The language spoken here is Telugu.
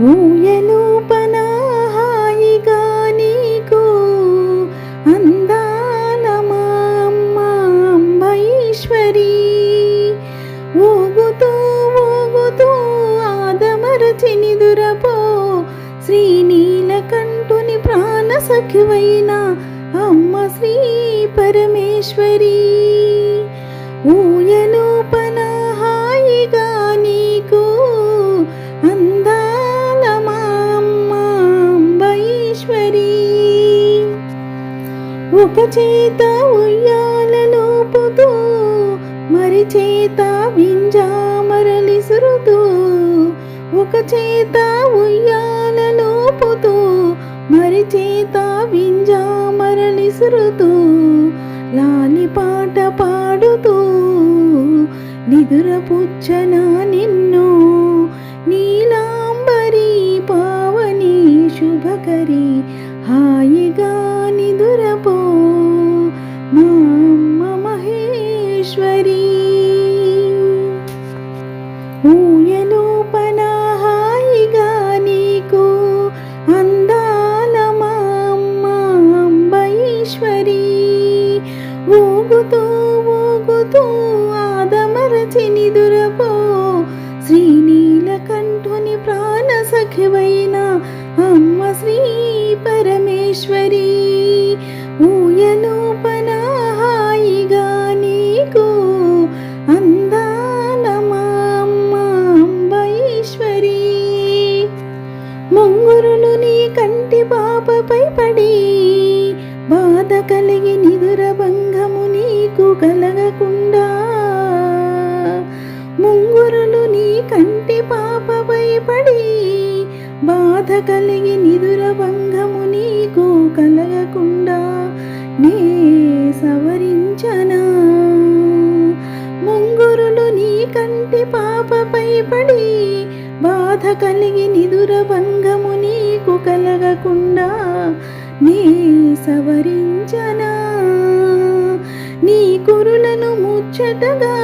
ఊయలూపన హాయిగా నీకు అందాల మా అమ్మ అంబైశ్వరి. ఊగుతూ ఊగుతూ ఆదమరచి నిదురపో శ్రీనీలకంఠుని ప్రాణ సఖివైన అమ్మ శ్రీ పరమేశ్వరీ. ఒక చేత ఉయ్యాలలోపుతూ మరి చేత వింజామరలిసురుతూ ఒక చేత ఉయ్యాలలోపుతూ మరి చేత వింజామరలిసురుతూ లాలి పాట పాడుతూ నిదురపుచ్చనా నిన్ను నీలా ఊగుతూ ఊగుతూ ఆదమరచి నిదురపో శ్రీనీలకంఠుని ప్రాణ సఖివైన అమ్మ శ్రీ పరమేశ్వరి ఊయలోపన హాయిగా నీకు అందాల ముంగురులు నీ కంటి పాపపై పడి బాధ కలిగి నిదుర నీ కంటి పాప భయపడి బాధ కలిగి నిదుర భంగము నీకు కలగకుండా నే సవరించనా? ముంగురులు నీ కంటి పాప భయపడి బాధ కలిగి నిదుర భంగము నీకు కలగకుండా నీ సవరించనా? నీ కురులను ముచ్చటగా